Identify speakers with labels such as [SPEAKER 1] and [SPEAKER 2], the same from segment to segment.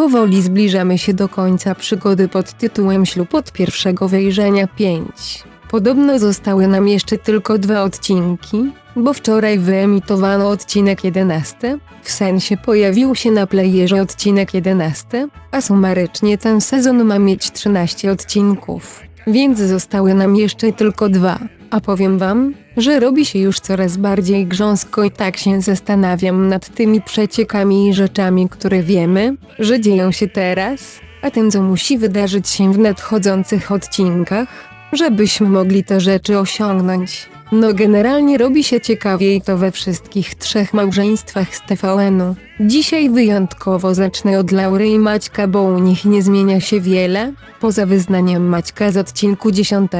[SPEAKER 1] Powoli zbliżamy się do końca przygody pod tytułem Ślub od pierwszego wejrzenia 5. Podobno zostały nam jeszcze tylko dwa odcinki, bo wczoraj wyemitowano odcinek 11, w sensie pojawił się na playerze odcinek 11, a sumarycznie ten sezon ma mieć 13 odcinków, więc zostały nam jeszcze tylko dwa. A powiem wam, że robi się już coraz bardziej grząsko i tak się zastanawiam nad tymi przeciekami i rzeczami, które wiemy, że dzieją się teraz, a tym co musi wydarzyć się w nadchodzących odcinkach, żebyśmy mogli te rzeczy osiągnąć. No generalnie robi się ciekawie i to we wszystkich trzech małżeństwach z TVN-u. Dzisiaj wyjątkowo zacznę od Laury i Maćka, bo u nich nie zmienia się wiele, poza wyznaniem Maćka z odcinku 10,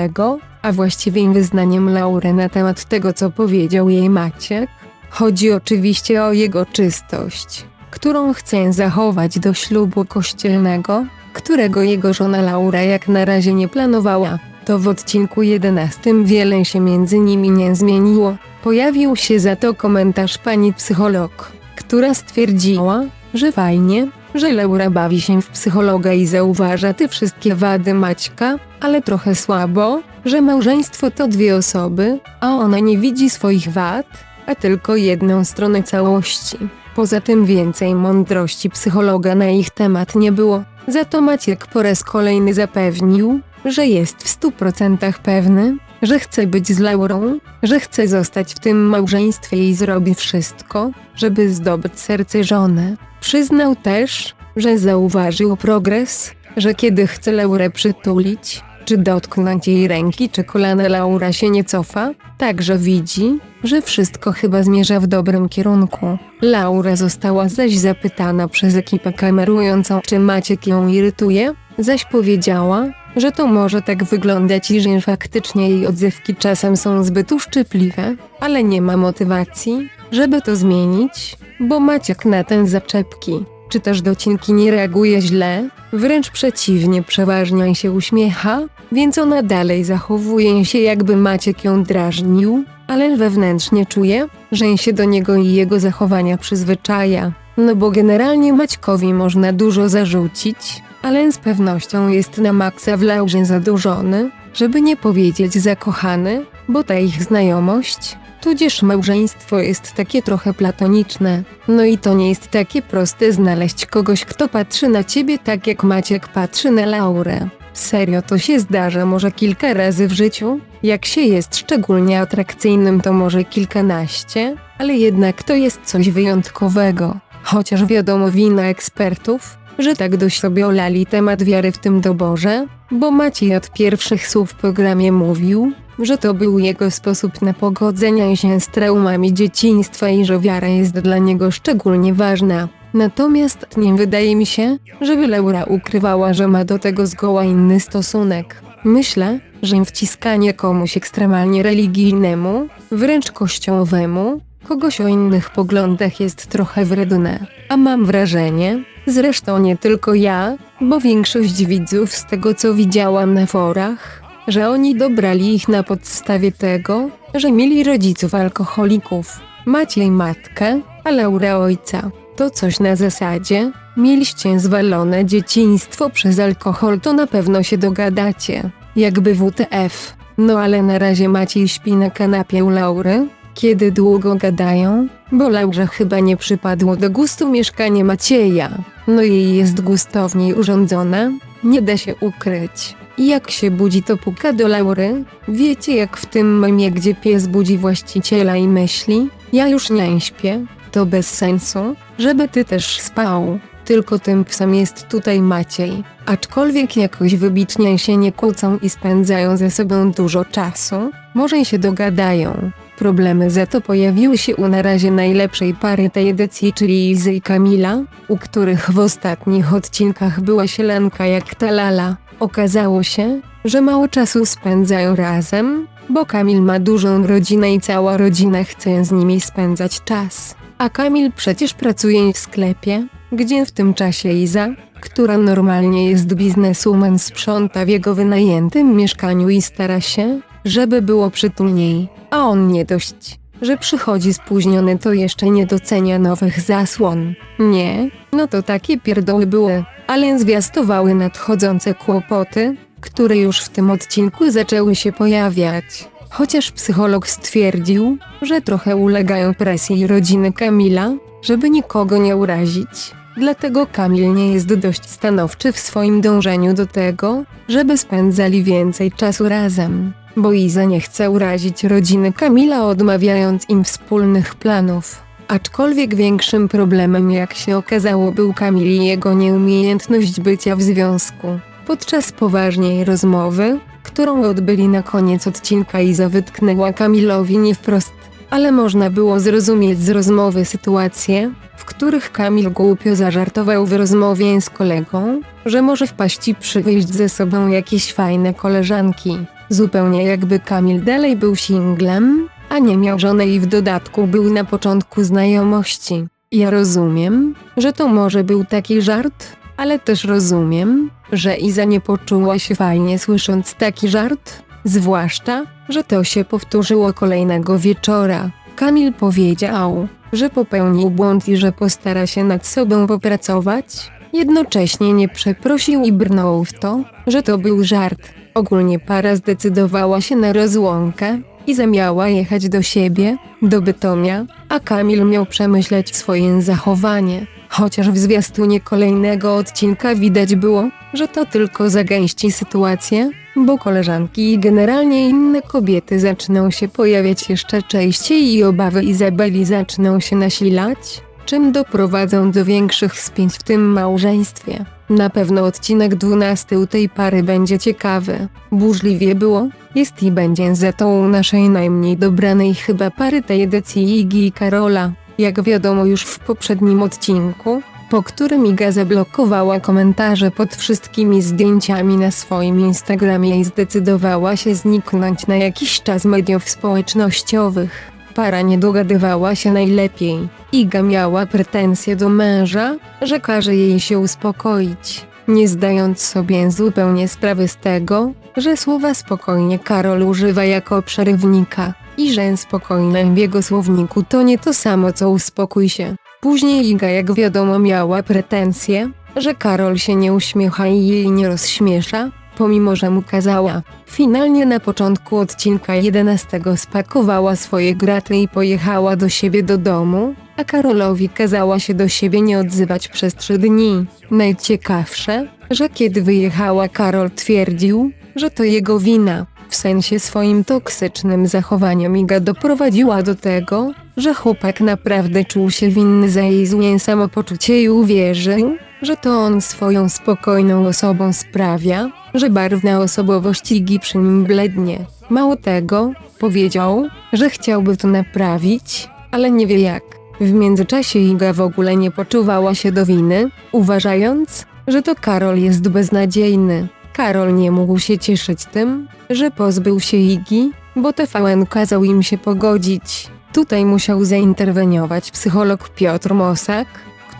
[SPEAKER 1] a właściwie wyznaniem Laury na temat tego co powiedział jej Maciek. Chodzi oczywiście o jego czystość, którą chce zachować do ślubu kościelnego, którego jego żona Laura jak na razie nie planowała to w odcinku 11 wiele się między nimi nie zmieniło. Pojawił się za to komentarz pani psycholog, która stwierdziła, że fajnie, że Laura bawi się w psychologa i zauważa te wszystkie wady Maćka, ale trochę słabo, że małżeństwo to dwie osoby, a ona nie widzi swoich wad, a tylko jedną stronę całości. Poza tym więcej mądrości psychologa na ich temat nie było. Za to Maciek po raz kolejny zapewnił, że jest w stu procentach pewny, że chce być z Laurą, że chce zostać w tym małżeństwie i zrobi wszystko, żeby zdobyć serce żony. Przyznał też, że zauważył progres, że kiedy chce Laurę przytulić, czy dotknąć jej ręki czy kolana Laura się nie cofa, także widzi, że wszystko chyba zmierza w dobrym kierunku. Laura została zaś zapytana przez ekipę kamerującą, czy Maciek ją irytuje, zaś powiedziała, że to może tak wyglądać i że faktycznie jej odzewki czasem są zbyt uszczypliwe, ale nie ma motywacji, żeby to zmienić, bo Maciek na ten zaczepki, czy też docinki nie reaguje źle, wręcz przeciwnie, przeważnie się uśmiecha, więc ona dalej zachowuje się jakby Maciek ją drażnił, ale wewnętrznie czuje, że się do niego i jego zachowania przyzwyczaja. No bo generalnie Maćkowi można dużo zarzucić, ale z pewnością jest na maksa w Laurze zadłużony, żeby nie powiedzieć zakochany, bo ta ich znajomość, tudzież małżeństwo jest takie trochę platoniczne. No i to nie jest takie proste znaleźć kogoś, kto patrzy na ciebie tak jak Maciek patrzy na Laurę. Serio, to się zdarza może kilka razy w życiu. Jak się jest szczególnie atrakcyjnym, to może kilkanaście, ale jednak to jest coś wyjątkowego. Chociaż wiadomo wina ekspertów, że tak dość sobie olali temat wiary w tym doborze, bo Maciej od pierwszych słów w programie mówił, że to był jego sposób na pogodzenie się z traumami dzieciństwa i że wiara jest dla niego szczególnie ważna. Natomiast nie wydaje mi się, żeby Laura ukrywała, że ma do tego zgoła inny stosunek. Myślę, że wciskanie komuś ekstremalnie religijnemu, wręcz kościołowemu, kogoś o innych poglądach jest trochę wredne. A mam wrażenie, zresztą nie tylko ja, bo większość widzów z tego co widziałam na forach, że oni dobrali ich na podstawie tego, że mieli rodziców alkoholików. Maciej matkę, a Laura ojca. To coś na zasadzie, mieliście zwalone dzieciństwo przez alkohol, to na pewno się dogadacie. Jakby WTF. No ale na razie Maciej śpi na kanapie u Laury, kiedy długo gadają, bo Laurze chyba nie przypadło do gustu mieszkanie Macieja. No jej jest gustowniej urządzone, nie da się ukryć. I jak się budzi, to puka do Laury. Wiecie, jak w tym memie, gdzie pies budzi właściciela i myśli: Ja już nie śpię. To bez sensu, żeby ty też spał. Tylko tym psem jest tutaj Maciej. Aczkolwiek jakoś wybitnie się nie kłócą i spędzają ze sobą dużo czasu, może się dogadają. Problemy za to pojawiły się u na razie najlepszej pary tej edycji, czyli Izy i Kamila, u których w ostatnich odcinkach była sielanka jak ta lala. Okazało się, że mało czasu spędzają razem, bo Kamil ma dużą rodzinę i cała rodzina chce z nimi spędzać czas. A Kamil przecież pracuje w sklepie, gdzie w tym czasie Iza, która normalnie jest bizneswoman, sprząta w jego wynajętym mieszkaniu i stara się, żeby było przytulniej. A on nie dość, że przychodzi spóźniony to jeszcze nie docenia nowych zasłon. Nie, no to takie pierdoły były, ale zwiastowały nadchodzące kłopoty, które już w tym odcinku zaczęły się pojawiać. Chociaż psycholog stwierdził, że trochę ulegają presji rodziny Kamila, żeby nikogo nie urazić. Dlatego Kamil nie jest dość stanowczy w swoim dążeniu do tego, żeby spędzali więcej czasu razem, bo Iza nie chce urazić rodziny Kamila odmawiając im wspólnych planów. Aczkolwiek większym problemem jak się okazało był Kamil i jego nieumiejętność bycia w związku. Podczas poważnej rozmowy, którą odbyli na koniec odcinka Iza wytknęła Kamilowi nie wprost, ale można było zrozumieć z rozmowy sytuacje, w których Kamil głupio zażartował w rozmowie z kolegą, że może wpaść i przywieźć ze sobą jakieś fajne koleżanki. Zupełnie jakby Kamil dalej był singlem, a nie miał żony i w dodatku był na początku znajomości. Ja rozumiem, że to może był taki żart, ale też rozumiem, że Iza nie poczuła się fajnie słysząc taki żart, zwłaszcza, że to się powtórzyło kolejnego wieczora. Kamil powiedział, że popełnił błąd i że postara się nad sobą popracować, jednocześnie nie przeprosił i brnął w to, że to był żart. Ogólnie para zdecydowała się na rozłąkę, Iza miała jechać do siebie, do Bytomia, a Kamil miał przemyśleć swoje zachowanie. Chociaż w zwiastunie kolejnego odcinka widać było, że to tylko zagęści sytuację, bo koleżanki i generalnie inne kobiety zaczną się pojawiać jeszcze częściej i obawy Izabeli zaczną się nasilać, czym doprowadzą do większych spięć w tym małżeństwie. Na pewno odcinek 12 u tej pary będzie ciekawy. Burzliwie było, jest i będzie za tą naszej najmniej dobranej chyba pary tej edycji Igi i Karola. Jak wiadomo już w poprzednim odcinku, po którym Iga zablokowała komentarze pod wszystkimi zdjęciami na swoim Instagramie i zdecydowała się zniknąć na jakiś czas mediów społecznościowych. Para nie dogadywała się najlepiej. Iga miała pretensje do męża, że każe jej się uspokoić, nie zdając sobie zupełnie sprawy z tego, że słowa spokojnie Karol używa jako przerywnika i że spokojne w jego słowniku to nie to samo co uspokój się. Później Iga jak wiadomo miała pretensje, że Karol się nie uśmiecha i jej nie rozśmiesza, pomimo że mu kazała. Finalnie na początku odcinka 11 spakowała swoje graty i pojechała do siebie do domu, a Karolowi kazała się do siebie nie odzywać przez trzy dni. Najciekawsze, że kiedy wyjechała Karol twierdził, że to jego wina. W sensie swoim toksycznym zachowaniem Iga doprowadziła do tego, że chłopak naprawdę czuł się winny za jej złe samopoczucie i uwierzył, że to on swoją spokojną osobą sprawia, że barwna osobowość Igi przy nim blednie. Mało tego, powiedział, że chciałby to naprawić, ale nie wie jak. W międzyczasie Iga w ogóle nie poczuwała się do winy, uważając, że to Karol jest beznadziejny. Karol nie mógł się cieszyć tym, że pozbył się Igi, bo TVN kazał im się pogodzić. Tutaj musiał zainterweniować psycholog Piotr Mosak,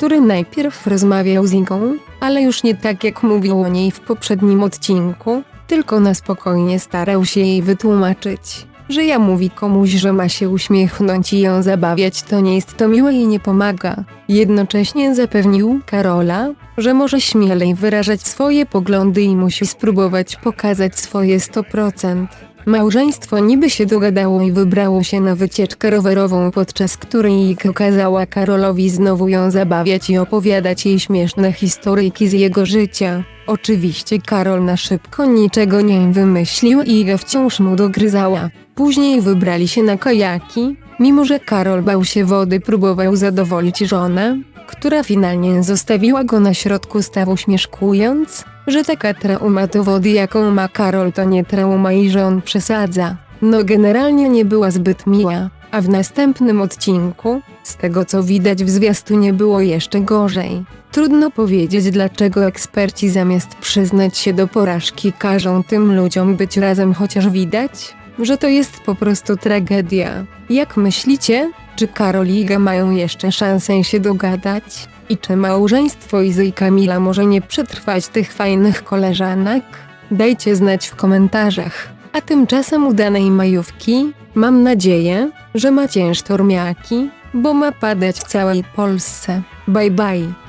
[SPEAKER 1] który najpierw rozmawiał z Igą, ale już nie tak jak mówił o niej w poprzednim odcinku, tylko na spokojnie starał się jej wytłumaczyć, że ja mówi komuś, że ma się uśmiechnąć i ją zabawiać, to nie jest to miłe i nie pomaga. Jednocześnie zapewnił Karola, że może śmielej wyrażać swoje poglądy i musi spróbować pokazać swoje 100%. Małżeństwo niby się dogadało i wybrało się na wycieczkę rowerową, podczas której Ika kazała Karolowi znowu ją zabawiać i opowiadać jej śmieszne historyjki z jego życia. Oczywiście Karol na szybko niczego nie wymyślił i Iga wciąż mu dogryzała. Później wybrali się na kajaki, mimo że Karol bał się wody próbował zadowolić żonę, która finalnie zostawiła go na środku stawu śmieszkując, że taka trauma do wody jaką ma Karol to nie trauma i że on przesadza. No generalnie nie była zbyt miła, a w następnym odcinku, z tego co widać w zwiastunie było jeszcze gorzej. Trudno powiedzieć dlaczego eksperci zamiast przyznać się do porażki każą tym ludziom być razem chociaż widać, że to jest po prostu tragedia. Jak myślicie, czy Karol i Iga mają jeszcze szansę się dogadać? I czy małżeństwo Izy i Kamila może nie przetrwać tych fajnych koleżanek? Dajcie znać w komentarzach. A tymczasem udanej majówki, mam nadzieję, że macie sztormiaki, bo ma padać w całej Polsce. Bye bye.